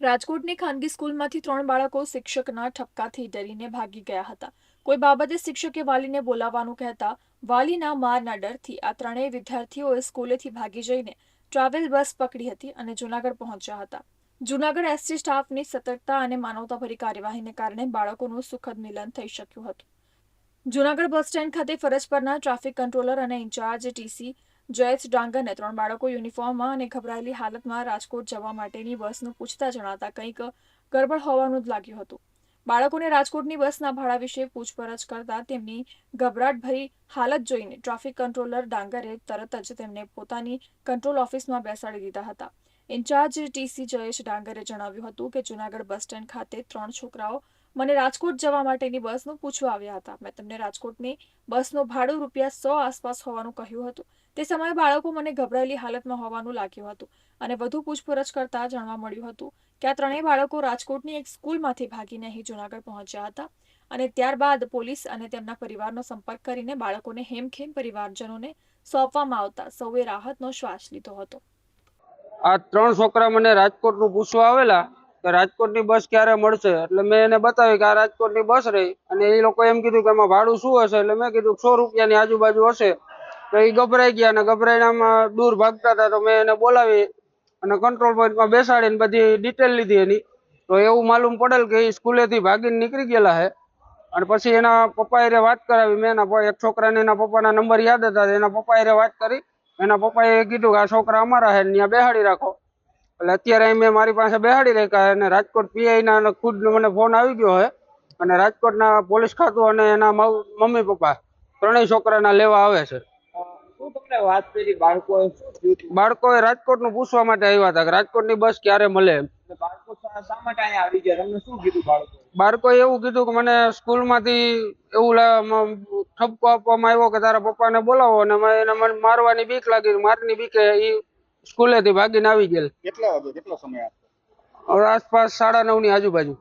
રાજકોટની ખાનગી સ્કૂલમાંથી ત્રણ બાળકો શિક્ષકના ઠપકાથી ડરીને ભાગી ગયા હતા. કોઈ બાબતે શિક્ષકે વાલીને બોલાવવાનું કહેતા વાલીના મારના ડરથી આ ત્રણેય વિદ્યાર્થીઓએ સ્કૂલેથી ભાગી જઈને ટ્રાવેલ બસ પકડી હતી અને જૂનાગઢ પહોંચ્યા હતા. જૂનાગઢ એસટી સ્ટાફની સતર્કતા અને માનવતાભરી કાર્યવાહીને કારણે બાળકોનું સુખદ મિલન થઈ શક્યું હતું. જૂનાગઢ બસ સ્ટેન્ડ ખાતે ફરજ પરના ટ્રાફિક કંટ્રોલર અને ઇન્ચાર્જ ટીસી જયેશ ડાંગરને ત્રણ બાળકો યુનિફોર્મમાં અને ગભરાયેલી હાલતમાં રાજકોટ જવા માટેની બસનું પૂછતા જણાતા કંઈક ગરબડ હોવાનું જ લાગ્યું હતું. બાળકોને રાજકોટની બસના ભાડા વિશે પૂછપરછ કરતા તેમની ગભરાટભરી હાલત જોઈને ટ્રાફિક કંટ્રોલર ડાંગરે તરત જ તેમને પોતાની કંટ્રોલ ઓફિસમાં બેસાડી દીધા હતા. ઇન્ચાર્જ ટીસી જયેશ ડાંગરે જણાવ્યું હતું કે જૂનાગઢ બસ સ્ટેન્ડ ખાતે ત્રણ છોકરાઓ મને રાજકોટ જવા માટેની બસનું પૂછવા આવ્યા હતા. મેં તેમને રાજકોટની બસનું ભાડું રૂપિયા સો આસપાસ હોવાનું કહ્યું હતું. તે સમયે બાળકો મને ગભરાયેલી હાલતમાં હોવાનું લાગ્યું હતું અને વધુ પૂછપરછ કરતા જાણવા મળ્યું હતું કે આ ત્રણેય બાળકો રાજકોટની એક સ્કૂલમાંથી ભાગીને અહીં જૂનાગઢ પહોંચ્યા હતા અને ત્યારબાદ પોલીસ અને તેમના પરિવારનો સંપર્ક કરીને બાળકોને હેમખેમ પરિવારજનોને સોંપવામાં આવતા સૌએ રાહતનો શ્વાસ લીધો હતો. આ ત્રણ છોકરા મને રાજકોટનું પૂછવા આવેલા કે રાજકોટની બસ ક્યારે મળશે? એટલે મેં એને બતાવી કે આ રાજકોટની બસ રહી. અને એ લોકો એમ કીધું કે એમાં ભાડું શું હશે? એટલે મેં કીધું સો રૂપિયાની આજુબાજુ હશે. તો એ ગભરાઈ ગયા અને ગભરાઈને આમાં દૂર ભાગતા હતા તો મેં એને બોલાવી અને કંટ્રોલ પોઈન્ટમાં બેસાડીને બધી ડિટેલ લીધી એની. તો એવું માલુમ પડેલ કે એ સ્કૂલેથી ભાગીને નીકળી ગયેલા છે અને પછી એના પપ્પા હારે વાત કરાવી. મેં એના એક છોકરાને એના પપ્પાના નંબર યાદ હતા એના પપ્પા હારે વાત કરી. એના પપ્પાએ કીધું કે આ છોકરા અમારા છે ત્યાં બેહાડી રાખો. એટલે અત્યારે અમે મેં મારી પાસે બેહાડી રાખ્યા અને રાજકોટ પીઆઈ ના ખુદ મને ફોન આવી ગયો છે અને રાજકોટના પોલીસ ખાતું અને એના મમ્મી પપ્પા ત્રણેય છોકરાના લેવા આવે છે. વાત કરી? બાળકોએ રાજકોટનું પૂછવા માટે આવ્યા હતા કે રાજકોટની બસ ક્યારે મળે એમ. બાળકો શા શા માટે અહીંયા આવી ગયા? તમને શું કીધું બાળકો એવું કીધું કે મને સ્કૂલમાંથી એવું ઠપકો આપવામાં આવ્યો કે તારા પપ્પાને બોલાવો અને મને મારવાની બીક લાગી મારની બીકે એ સ્કૂલેથી ભાગીને આવી ગયેલ. કેટલા વાગે કેટલો સમય હવે આસપાસ સાડા નવની આજુબાજુ.